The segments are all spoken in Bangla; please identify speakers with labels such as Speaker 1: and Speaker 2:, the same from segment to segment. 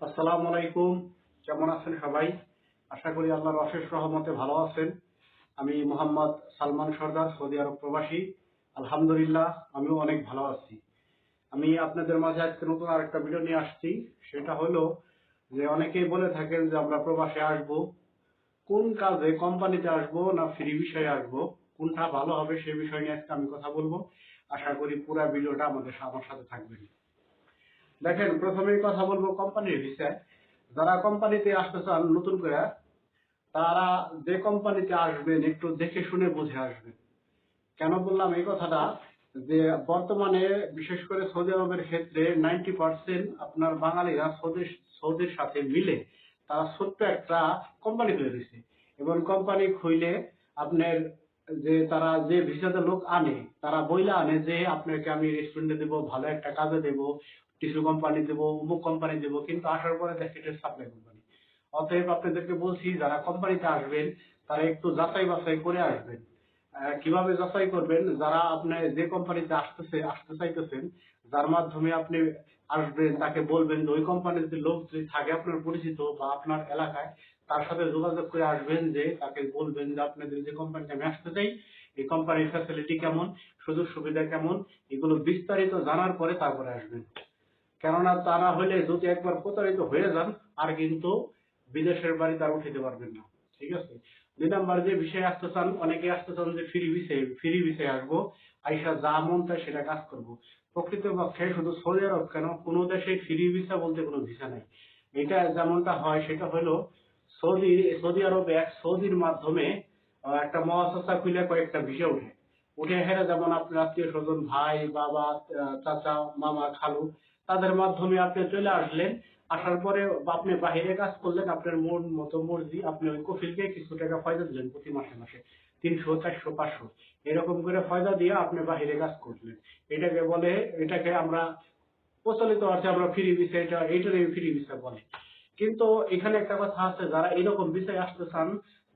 Speaker 1: আসসালামু আলাইকুম। কেমন আছেন সবাই? আশা করি আল্লাহর অশেষ রহমতে ভালো আছেন। আমি মোহাম্মদ সালমান সর্দার, সৌদি আরব প্রবাসী। আলহামদুলিল্লাহ, আমিও অনেক ভালো আছি। আমি আপনাদের মাঝে আজকে নতুন আরেকটা ভিডিও নিয়ে আসছি। সেটা হলো যে অনেকেই বলে থাকেন যে আমরা প্রবাসে আসব, কোন কাজে, কোম্পানিতে আসব না ফ্রি বিষয়ে আসব, কোনটা ভালো হবে সে বিষয় নিয়ে আজকে আমি কথা বলব। আশা করি পুরো ভিডিওটা আমাদের আমার সাথে থাকবেন। দেখেন, প্রথমেই কথা বলব কোম্পানির বিষয়ে। যারা কোম্পানিতে আসতে চান নতুন করে, তারা যে কোম্পানিতে আসবেন একটু দেখে শুনে বুঝে আসবেন। কেন বললাম এই কথাটা? যে বর্তমানে বিশেষ করে সৌদি আরবের ক্ষেত্রে নাইনটি পার্সেন্ট আপনার বাঙালিরা সৌদি, সৌদির সাথে মিলে তারা ছোট্ট একটা কোম্পানি তৈরি দিচ্ছে এবং কোম্পানি খুইলে আপনার যে তারা যে ভিসাতে লোক আনে, তারা বইলা আনে যে, আপনাকে আমি রেস্টুরেন্টে দেবো, ভালো একটা কাজে দেবো টিস্যু কোম্পানি দেবো, অমুক কোম্পানি দেবো, কিন্তু আসার পরে দেখে এটা সাপ্লাই কোম্পানি অতএব আপনাদেরকে বলছি, যারা কোম্পানিতে আসবেন, তারা একটু যাচাই বাছাই করে আসবেন। কীভাবে যাচাই করবেন? যারা আপনি যে কোম্পানিতে আসতেছে, আসতে চাইতেছেন, যার মাধ্যমে আপনি আসবেন, তাকে বলবেন ওই কোম্পানির যে লোক যদি থাকে আপনার পরিচিত বা আপনার এলাকায়, তার সাথে যোগাযোগ করে আসবেন যে তাকে বলবেন যে আপনাদের যে কোম্পানিতে আমি আসতে চাই, এই কোম্পানির ফ্যাসিলিটি কেমন সুযোগ সুবিধা কেমন, এগুলো বিস্তারিত জানার পরে তারপরে আসবেন। কেননা তারা হলে যদি একবার প্রতারিত হয়ে যান, আর কিন্তু বিদেশের বাড়ি তার উঠাইতে পারবেন না। ঠিক আছে? দুই নাম্বার যে বিষয়ে আসতে চান, অনেকে আসতে চান যে ফ্রি বিষয়ে ফ্রি বিষয়ে আসব, আইসা যা মন চায় সেটা কাজ করব। প্রকৃতপক্ষে শুধু সৌদি আরব কেন, কোনো দেশে ফ্রি ভিসা বলতে কোনো ভিসা নাই। এটা যেমনটা হয়, সেটা হলো সৌদি সৌদি আরবে এক সৌদির মাধ্যমে একটা মহাসস্তা খুলে কয়েকটা ভিসা উঠে। উঠে হেরে যেমন আপনার আত্মীয় স্বজন, ভাই, বাবা চাচা, মামা, খালু তাদের মাধ্যমে আপনি চলে আসলেন, আসার পরে আপনি বাহিরে কাজ করলেন, আপনার মন মতো মর্জি, আপনি ওই কফিলকে কিছু টাকা ফয়দা দিলেন প্রতি মাসে মাসে, তিনশো, চারশো, পাঁচশো। এরকম করে ফয়দা দিয়ে আপনি বাহিরে কাজ করলেন। এটাকে বলে, এটাকে আমরা প্রচলিত আছে আমরা ফ্রি ভিসা, এটা এইটারই ফ্রি ভিসা বলে। কিন্তু এখানে একটা কথা আছে, যারা এরকম বিষয় আসতে চান,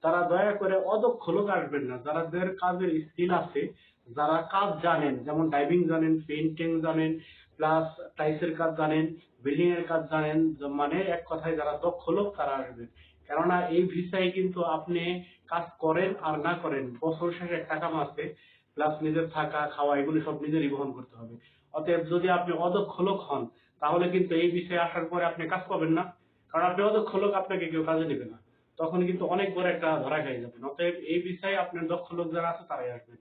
Speaker 1: তারা দয়া করে অদক্ষ লোক আসবেন না। যাদের কাজের স্কিল আছে, যারা কাজ জানেন, যেমন ড্রাইভিং জানেন পেইন্টিং জানেন প্লাস টাইসের কাজ জানেন বিল্ডিং এর কাজ জানেন মানে এক কথায় যারা দক্ষ লোক তারা আসবেন। কেননা এই ভিসায় কিন্তু আপনি কাজ করেন আর না করেন, বছর শেষে টাকা মাসে, প্লাস নিজের থাকা, খাওয়া, এগুলি সব নিজেরই বহন করতে হবে। অতএব যদি আপনি অদক্ষ লোক হন, তাহলে কিন্তু এই বিষয়ে আসার পরে আপনি কাজ পাবেন না। কারণ আপনি অদক্ষ লোক, আপনাকে কেউ কাজে নেবে না। তখন কিন্তু অনেক বড় একটা ধরা খেয়ে যাবেন। অতএব এই বিষয়ে আপনার দক্ষ লোক যারা আছে তারাই আসবেন।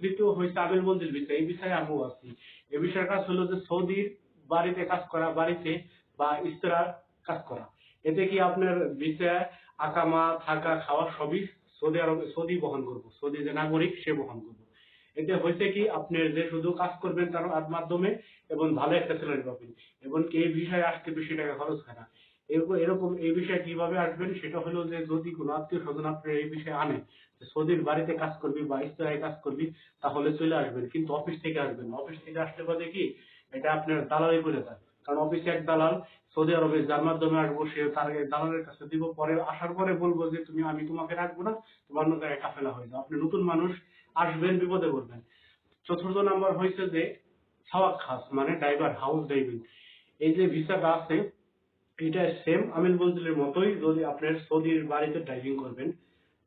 Speaker 1: তৃতীয় হয়েছে আমির মন্দির বিষয়। এই বিষয়ে আমিও আছি। এই বিষয়ের কাজ হলো যে সৌদির বাড়িতে কাজ করা, বাড়িতে বা ইস্তেরার কাজ করা। এতে কি আপনার বিষয়ে আকামা, থাকা, খাওয়া সবই সৌদি আরব, সৌদি বহন করব। সৌদি যে নাগরিক সে বহন করব। এতে হয়েছে কি, আপনি যে শুধু কাজ করবেন তার মাধ্যমে এবং ভালো একটা স্যালারি পাবেন। এবং এই বিষয়ে আসতে বেশি টাকা খরচ হয় না। এরকম এই বিষয়ে কীভাবে আসবেন সেটা হলো যে যদি কোনো আত্মীয় স্বজন আপনার এই বিষয়ে আনে সৌদির বাড়িতে কাজ করবি বা ইস্তেরায় কাজ করবি, তাহলে চলে আসবেন, কিন্তু অফিস থেকে আসবেন। অফিস থেকে আসতে পারে কি? এটা আপনার দালালি করে দেয়। কারণ অফিসে এক দালাল, সৌদি আরবে যার মাধ্যমে আসব, সে তার দালালের কাছে দিব, পরে আসার পরে বলব যে তুমি, আমি তোমাকে রাখব না, তোমার অন্য জায়গায় কাফেলা হয়ে যাও আপনি নতুন মানুষ, আসবেন, বিপদে পড়বেন। চতুর্থ নাম্বার হয়েছে যে, সাওয়াক খাস মানে ড্রাইভার হাউস ড্রাইভিং এই যে ভিসাটা আছে এটা সেম আমিন বলছিলের মতোই, যদি আপনার সৌদির বাড়িতে ড্রাইভিং করবেন,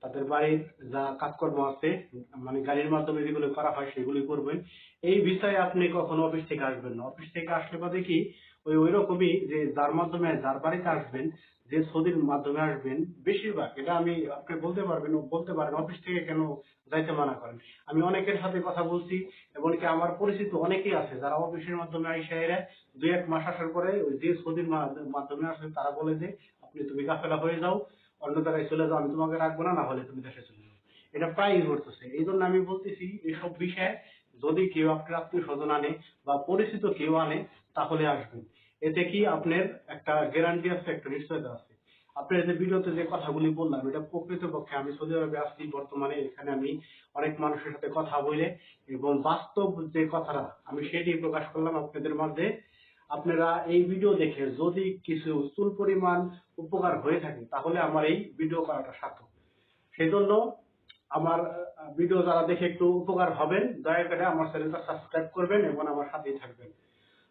Speaker 1: তাদের বাড়ির যা কাজকর্ম আছে মানে গাড়ির মাধ্যমে যেগুলো করা হয় সেগুলি করবেন। এই বিষয়ে আপনি কখনো অফিস থেকে আসবেন না। অফিস থেকে আসলে পরে কি, ওই ওইরকমই যে যার মাধ্যমে যার বাড়িতে আসবেন যে সৌদির মাধ্যমে আসবেন, বেশিরভাগ, এটা আমি আপনি বলতে পারবেন বলতে পারেন, অফিস থেকে কেন যাইতে মানা করেন? আমি অনেকের সাথে কথা বলছি, এমনকি আমার পরিচিত অনেকেই আছে, যারা অফিসের মাধ্যমে আইসা দুই এক মাস আসার পরে ওই যে সৌদির মাধ্যমে আসে তারা বলে যে, আপনি তুমি গাফেলা হয়ে যাও, অন্য জায়গায় চলে যাও, আমি তোমাকে রাখব না না হলে তুমি দেশে চলে যাও। এটা প্রায়ই ঘটতেছে। এই জন্য আমি বলতেছি এইসব বিষয়ে যদি কেউ আপনার আত্মীয় স্বজন আনে বা পরিচিত কেউ আনে, তাহলে আসবেন। এতে কি আপনার একটা গ্যারান্টি আছে একটা নিশ্চয়তা আছে? আপনার যে ভিডিওতে যে কথাগুলি বললাম, এটা প্রকৃতপক্ষে আমি সৌদি আরবে আসছি বর্তমানে এখানে আমি অনেক মানুষের সাথে কথা বলে এবং বাস্তব যে কথাটা, আমি সেটি প্রকাশ করলাম আপনাদের মাঝে। আপনারা এই ভিডিও দেখে যদি কিছু স্থূল পরিমাণ উপকার হয়ে থাকে, তাহলে আমার এই ভিডিও করাটা সার্থক। সেই জন্য আমার ভিডিও যারা দেখে একটু উপকার হবেন, দয়া করে আমার চ্যানেলটা সাবস্ক্রাইব করবেন এবং আমার সাথেই থাকবেন।